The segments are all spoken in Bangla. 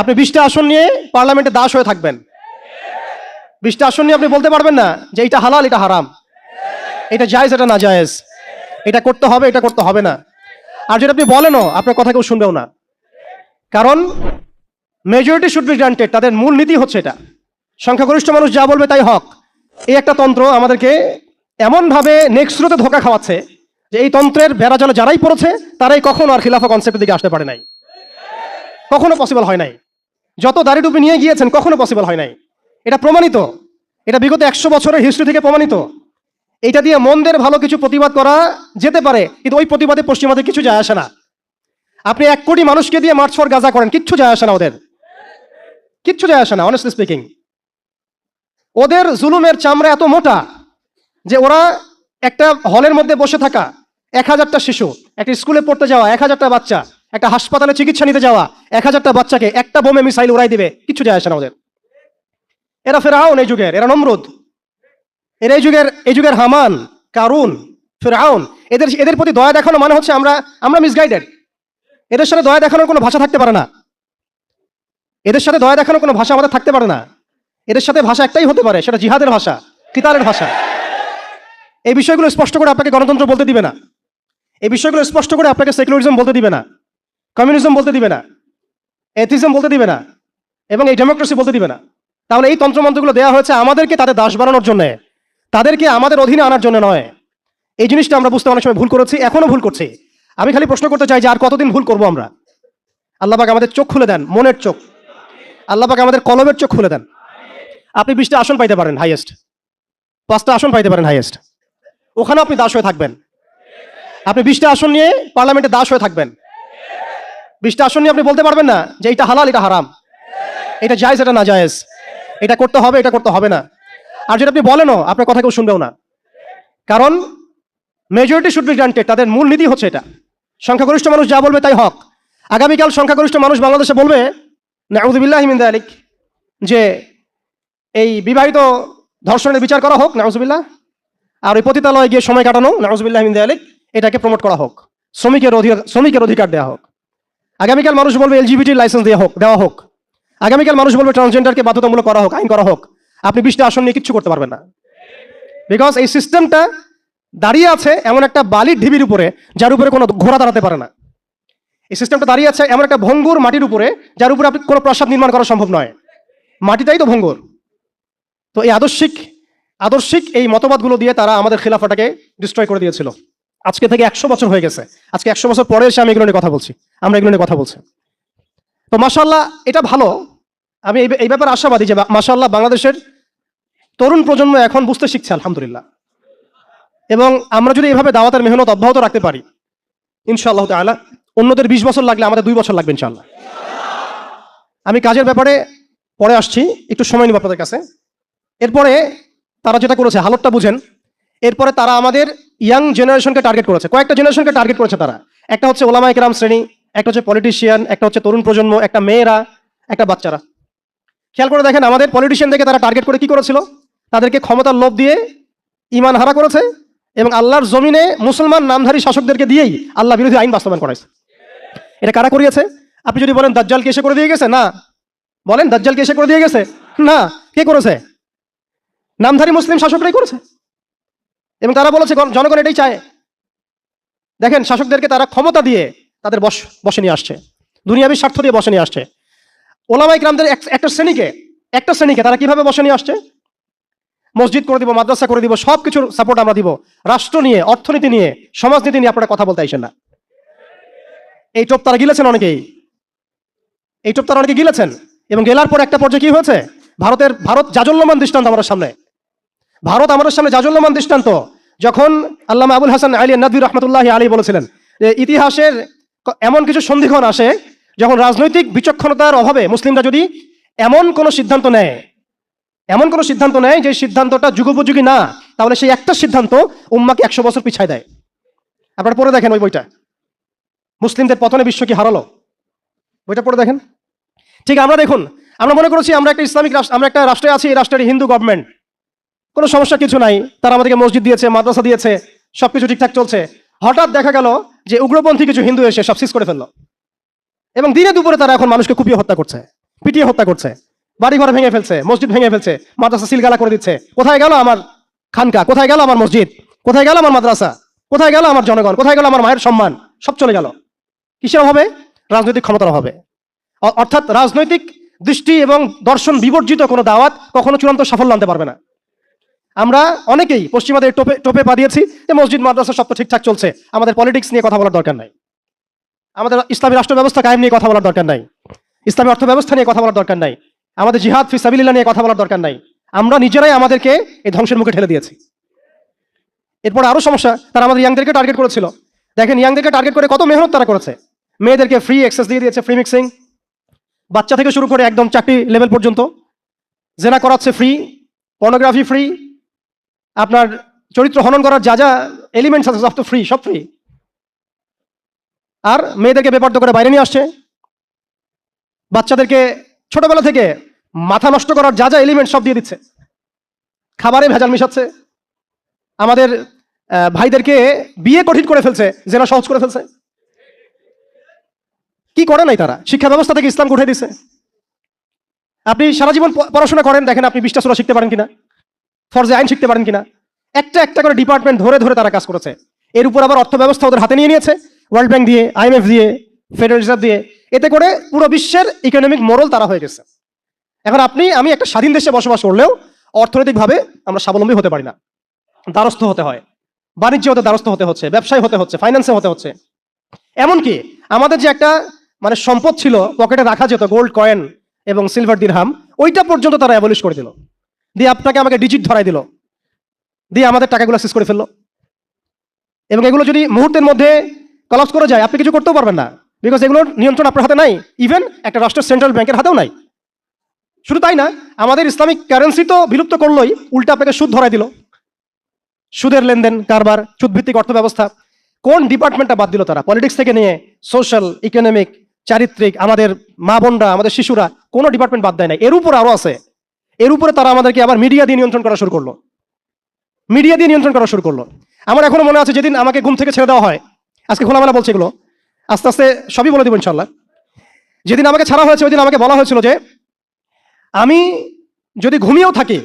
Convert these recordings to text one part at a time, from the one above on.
আপনি বিশটা আসন নিয়ে পার্লামেন্টে দাস হয়ে থাকবেন। বিশটা আসন নিয়ে আপনি বলতে পারবেন না যে এটা হালাল, এটা হারাম। এটা জায়েজ, এটা না জায়েজ এটা করতে হবে, এটা করতে হবে না। আর যদি আপনি বলেনও, আপনার কথা কেউ শুনবেও না। কারণ মেজরিটি শুড বি গ্রান্টেড তাদের মূল নীতি হচ্ছে এটা। সংখ্যাগরিষ্ঠ মানুষ যা বলবে তাই হক। এই একটা তন্ত্র আমাদেরকে এমনভাবে নেক্সট স্রোতে ধোকা খাওয়াচ্ছে যে এই তন্ত্রের বেড়াজালে যারাই পড়েছে, তারাই কখনো আর খিলাফা কনসেপ্টের দিকে আসতে পারে নাই। কখনো পসিবল হয় নাই। যত দাড়ি টুপি নিয়ে গিয়েছেন, কখনো পসিবল হয় নাই। এটা প্রমাণিত। এটা বিগত একশো বছরের হিস্ট্রি থেকে প্রমাণিত। এটা দিয়ে মন্দের ভালো কিছু প্রতিবাদ করা যেতে পারে, কিন্তু ওই প্রতিবাদে পশ্চিমাদের কিছু যায় আসে না। আপনি এক কোটি মানুষকে দিয়ে মার্চ ফর গাজা করেন, কিচ্ছু যায় আসে না ওদের। কিচ্ছু যায় আসে না অনেস্টলি স্পিকিং ওদের জুলুমের চামড়া এত মোটা যে ওরা একটা হলের মধ্যে বসে থাকা, এক হাজারটা শিশু, একটা স্কুলে পড়তে যাওয়া, এক হাজারটা বাচ্চা একটা হাসপাতালে চিকিৎসা নিতে যাওয়া, এক হাজারটা বাচ্চাকে একটা বোমে মিসাইল উড়াই দিবে কিচ্ছু যায় আসে না ওদের। এরা ফেরাউন এই যুগের, এরা নমরুদ। এরা এই যুগের এই যুগের হামান, কারুন, ফেরাউন, এদের এদের প্রতি দয়া দেখানো মানে হচ্ছে আমরা আমরা মিসগাইডেড এদের সাথে দয়া দেখানোর কোনো ভাষা থাকতে পারে না। এদের সাথে দয়া দেখানোর কোনো ভাষা আমাদের থাকতে পারে না। এদের সাথে ভাষা একটাই হতে পারে, সেটা জিহাদের ভাষা, কিতালের ভাষা। এই বিষয়গুলো স্পষ্ট করে আপনাকে গণতন্ত্র বলতে দিবে না। এই বিষয়গুলো স্পষ্ট করে আপনাকে সেকুলারিজম বলতে দিবে না। কমিউনিজম বলতে দিবে না এথিজম বলতে দিবে না, এবং এই ডেমোক্রেসি বলতে দিবে না। তাহলে এই তন্ত্রমন্ত্রগুলো দেওয়া হয়েছে আমাদেরকে তাদের দাস বানানোর জন্য, তাদেরকে আমাদের অধীনে আনার জন্য নয়। এই জিনিসটা আমরা বুঝতে অনেক সময় ভুল করেছি, এখনও ভুল করছি। আমি খালি প্রশ্ন করতে চাই যে আর কতদিন ভুল করব আমরা? আল্লাহবাক আমাদের চোখ খুলে দেন, মনের চোখ। আল্লাহবাক আমাদের কলমের চোখ খুলে দেন। আপনি বিশটা আসন পাইতে পারেন হাইয়েস্ট পাঁচটা আসন পাইতে পারেন হাইয়েস্ট ওখানে আপনি দাস হয়ে থাকবেন। আপনি বিশটা আসন নিয়ে পার্লামেন্টে দাস হয়ে থাকবেন। বিশটা আসন নিয়ে আপনি বলতে পারবেন না যে এটা হালাল, এটা হারাম। এটা জায়েজ, এটা না জায়েজ এটা করতে হবে, এটা করতে হবে না। আর যেটা আপনি বলেনও, আপনার কথা কেউ শুনবেও না। কারণ মেজরিটি শুড বি গ্রান্টেড তাদের মূল নীতি হচ্ছে এটা। সংখ্যাগরিষ্ঠ মানুষ যা বলবে তাই হক। আগামীকাল সংখ্যাগরিষ্ঠ মানুষ বাংলাদেশে বলবে নাউজুবিল্লাহ হিমিন আলিক যে এই বিবাহিত ধর্ষণের বিচার করা হোক নাউজুবিল্লাহ আর ওই পতিতালয়ে গিয়ে সময় কাটানো নাউজুবিল্লাহ হিমিন আলিক এটাকে প্রমোট করা হোক। শ্রমিকের অধিকার শ্রমিকের অধিকার দেওয়া হোক। আগামীকাল মানুষ বলবে এলজিবিটি লাইসেন্স দেওয়া হোক দেওয়া হোক। আগামীকাল মানুষ বলবে ট্রান্সজেন্ডারকে বাধ্যতামূলক করা হোক, আইন করা হোক। আপনি বিশটা আসন নিয়ে কিচ্ছু করতে পারবেন না। বিকজ এই সিস্টেমটা দাঁড়িয়ে আছে এমন একটা বালির ঢিবির উপরে, যার উপরে কোনো ঘোড়া দাঁড়াতে পারে না। এই সিস্টেমটা দাঁড়িয়ে আছে এমন একটা ভঙ্গুর মাটির উপরে, যার উপরে আপনি কোনো প্রাসাদ নির্মাণ করা সম্ভব নয়। মাটিটাই তো ভঙ্গুর। তো এই আদর্শিক আদর্শিক এই মতবাদগুলো দিয়ে তারা আমাদের খিলাফাটাকে ডিস্ট্রয় করে দিয়েছিল। আজকে থেকে একশো বছর হয়ে গেছে। আজকে একশো বছর পরে এসে আমি এগুলো নিয়ে কথা বলছি। আমরা এগুলো নিয়ে কথা বলছি। তো মাসাল্লাহ এটা ভালো। আমি এই ব্যাপারে আশাবাদী যে মাসাল্লাহ বাংলাদেশের তরুণ প্রজন্ম এখন বুঝতে শিখছে, আলহামদুলিল্লাহ। এবং আমরা যদি এভাবে দাওয়াতের মেহনত অব্যাহত রাখতে পারি, ইনশাআল্লাহ তাআলা, অন্যদের বিশ বছর লাগলে আমাদের দুই বছর লাগবে, ইনশাআল্লাহ। আমি কাজের ব্যাপারে পরে আসছি, একটু সময় নিব আপনাদের কাছে। এরপরে তারা যেটা করেছে, হালতটা বুঝেন। এরপরে তারা আমাদের ইয়াং জেনারেশনকে টার্গেট করেছে। কয়েকটা জেনারেশনকে টার্গেট করেছে তারা। একটা হচ্ছে ওলামা একরাম শ্রেণি, একটা হচ্ছে পলিটিশিয়ান একটা হচ্ছে তরুণ প্রজন্ম, একটা মেয়েরা, একটা বাচ্চারা। খেয়াল করে দেখেন, আমাদের পলিটিশিয়ান পলিটিশিয়ানদেরকে তারা টার্গেট করে কি করেছিল? তাদেরকে ক্ষমতার লোভ দিয়ে ইমান হারা করেছে এবং আল্লাহর জমিনে মুসলমান নামধারী শাসকদেরকে দিয়েই আল্লাহ বিরোধী আইন বাস্তবায়ন করাইছে। এটা কারা করিয়েছে? আপনি যদি বলেন, দাজ্জালকে এসে করে দিয়ে গেছে? না। বলেন, দাজ্জালকে এসে করে দিয়ে গেছে? না। কে করেছে? নামধারী মুসলিম শাসকরাই করেছে। এবং তারা বলেছে জনগণ এটাই চায়। দেখেন, শাসকদেরকে তারা ক্ষমতা দিয়ে তাদের বস বসে নিয়ে আসছে। দুনিয়াবী স্বার্থ দিয়ে বসে নিয়ে আসছে। ওলামাই গ্রামদের একটা শ্রেণীকে একটা শ্রেণীকে তারা কীভাবে বসে নিয়ে আসছে? মসজিদ করে দিব, মাদ্রাসা করে দিব সব কিছুর সাপোর্ট আমরা দিব। রাষ্ট্র নিয়ে, অর্থনীতি নিয়ে, সমাজনীতি নিয়ে আপনারা কথা বলতে আইসেন না। এই টোপ তারা গিলেছেন অনেকেই। এই টোপ তারা অনেকে গিলেছেন। এবং গেলার পর একটা পর্যায়ে কি হয়েছে? ভারতের ভারত জাজল্যমান দৃষ্টান্ত আমাদের সামনে। ভারত আমাদের সামনে জাজল্যমান দৃষ্টান্ত। যখন আল্লামা আবুল হাসান আলী নদী রহমতুল্লাহ আলী বলেছিলেন যে ইতিহাসের এমন কিছু সন্ধিক্ষণ আসে যখন রাজনৈতিক বিচক্ষণতার অভাবে মুসলিমরা যদি এমন কোনো সিদ্ধান্ত নেয়, এমন কোনো সিদ্ধান্ত নেয় যে সিদ্ধান্তটা যুগোপযোগী না, তাহলে সেই একটা সিদ্ধান্ত উম্মাকে একশো বছর পিছায় দেয়। আপনারা পড়ে দেখেন ওই বইটা। মুসলিমদের পতনে বিশ্ব কি হারালো? বইটা পড়ে দেখেন। ঠিক আমরা দেখুন, আমরা মনে করেছি আমরা একটা ইসলামিক রাষ্ট্র, আমরা একটা রাষ্ট্রে আছি, এই রাষ্ট্রের হিন্দু গভর্নমেন্ট কোনো সমস্যা কিছু নাই। তারা আমাদেরকে মসজিদ দিয়েছে, মাদ্রাসা দিয়েছে, সবকিছু ঠিকঠাক চলছে। হঠাৎ দেখা গেল যে উগ্রপন্থী কিছু হিন্দু এসে সব সিজ করে ফেলল। এবং দিনে দুপুরে তারা এখন মানুষকে কুপিয়ে হত্যা করছে, পিটিয়ে হত্যা করছে। বাড়িঘর ভেঙে ফেলছে, মসজিদ ভেঙে ফেলছে, মাদ্রাসা সিলগালা করে দিচ্ছে। কোথায় গেল আমার খানকা? কোথায় গেল আমার মসজিদ? কোথায় গেল আমার মাদ্রাসা? কোথায় গেল আমার জনগণ? কোথায় গেল আমার মায়ের সম্মান? সব চলে গেল। কিসের অভাবে? রাজনৈতিক ক্ষমতার অ- অর্থাৎ রাজনৈতিক দৃষ্টি এবং দর্শন বিবর্জিত কোনো দাওয়াত কখনো চূড়ান্ত সাফল্য আনতে পারবে না। আমরা অনেকেই পশ্চিমাদের টোপে টোপে পা দিয়েছি যে মসজিদ, মাদ্রাসা সব তো ঠিকঠাক চলছে। আমাদের পলিটিক্স নিয়ে কথা বলার দরকার নাই। আমাদের ইসলামী রাষ্ট্র ব্যবস্থা কায়েম নিয়ে কথা বলার দরকার নাই। ইসলামী অর্থ ব্যবস্থা নিয়ে কথা বলার দরকার নাই। আমাদের জিহাদ ফি সাবিলিল্লাহ নিয়ে কথা বলার দরকার নাই। আমরা নিজেরাই আমাদেরকে এই ধ্বংসের মুখে ঠেলে দিয়েছি। এরপর আরও সমস্যা, তারা আমাদের ইয়াংদেরকে টার্গেট করেছিল। দেখেন ইয়াংদেরকে টার্গেট করে কত মেহনত তারা করেছে। মেয়েদেরকে ফ্রি এক্সেস দিয়ে দিয়েছে ফ্রি মিক্সিং বাচ্চা থেকে শুরু করে একদম চাকরি লেভেল পর্যন্ত। জেনা করাচ্ছে ফ্রি পর্নোগ্রাফি ফ্রি আপনার চরিত্র হনন করার যা যা এলিমেন্টস আছে, সব তো ফ্রি সব ফ্রি আর মেয়েদেরকে বেপার্দ করে বাইরে নিয়ে আসছে। বাচ্চাদেরকে ছোটবেলা থেকে মাথা নষ্ট করার যা যা এলিমেন্ট সব দিয়ে দিচ্ছে। খাবারে ভেজাল মিশাচ্ছে। আমাদের ভাইদেরকে বিয়ে কঠিন করে ফেলছে, জেনা সহজ করে ফেলছে। কি করে নাই তারা? শিক্ষা ব্যবস্থা থেকে ইসলাম উঠে দিছে। আপনি সারা জীবন পড়াশোনা করেন, দেখেন আপনি বিশটা শিখতে পারেন কিনা। ফরজে আইন শিখতে পারেন কিনা? একটা একটা করে ডিপার্টমেন্ট ধরে ধরে তারা কাজ করেছে। এর উপর আবার অর্থ ব্যবস্থা ওদের হাতে নিয়ে নিয়েছে। ওয়ার্ল্ড ব্যাংক দিয়ে আইএমএফ দিয়ে ফেডারেল রিজার্ভ দিয়ে। এতে করে পুরো বিশ্বের ইকোনমিক মোরল তারা হয়ে গেছে। এখন আপনি, আমি একটা স্বাধীন দেশে বসবাস করলেও অর্থনৈতিকভাবে আমরা স্বাবলম্বী হতে পারি না। দ্বারস্থ হতে হয়। বাণিজ্য হতে দ্বারস্থ হতে হচ্ছে, ব্যবসায় হতে হচ্ছে ফাইন্যান্সে হতে হচ্ছে। এমনকি আমাদের যে একটা মানে সম্পদ ছিল, পকেটে রাখা যেত গোল্ড কয়েন এবং সিলভার দিরহাম ওইটা পর্যন্ত তারা অ্যাবলিশ করে দিল। দিয়ে আপনাকে আমাকে ডিজিট ধরাই দিল। দিয়ে আমাদের টাকাগুলো শেষ করে ফেলল। এবং এগুলো যদি মুহূর্তের মধ্যে কলাপস করে যায়, আপনি কিছু করতেও পারবেন না। বিকজ এগুলোর নিয়ন্ত্রণ আপনার হাতে নাই। ইভেন একটা রাষ্ট্রের সেন্ট্রাল ব্যাংকের হাতেও নাই। শুধু তাই না, আমাদের ইসলামিক কারেন্সি তো বিলুপ্ত করলোই, উল্টা আপনাকে সুদ ধরাই দিল। সুদের লেনদেন, কারবার, সুদভিত্তিক অর্থ ব্যবস্থা কোন ডিপার্টমেন্টটা বাদ দিল তারা? পলিটিক্স থেকে নিয়ে সোশ্যাল ইকোনমিক চারিত্রিক, আমাদের মা বোনরা আমাদের শিশুরা, কোনো ডিপার্টমেন্ট বাদ দেয় না এর উপর আরও আছে। এর উপরে তারা আমাদেরকে আবার মিডিয়া দিয়ে নিয়ন্ত্রণ করা শুরু করল। মিডিয়া দিয়ে নিয়ন্ত্রণ করা শুরু করল। আমার এখনও মনে আছে যেদিন আমাকে ঘুম থেকে ছেড়ে দেওয়া হয়, আজকে খোলামেলা বলছে এগুলো। আস্তে আস্তে সবই বলে দেবো ইনশাল্লাহ যেদিন আমাকে ছাড়া হয়েছে, ওই দিন আমাকে বলা হয়েছিল যে, আমি যদি ঘুমিয়েও থাকি,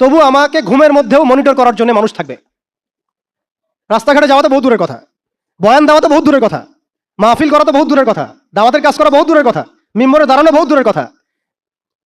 তবু আমাকে ঘুমের মধ্যেও মনিটর করার জন্য মানুষ থাকবে। রাস্তাঘাটে যাওয়া তো বহু দূরের কথা। বয়ান দেওয়া তো বহুত দূরের কথা। মাহফিল করা তো বহুত দূরের কথা। দাওয়াতের কাজ করা বহুত দূরের কথা। মিম্বরে দাঁড়ানো বহুত দূরের কথা।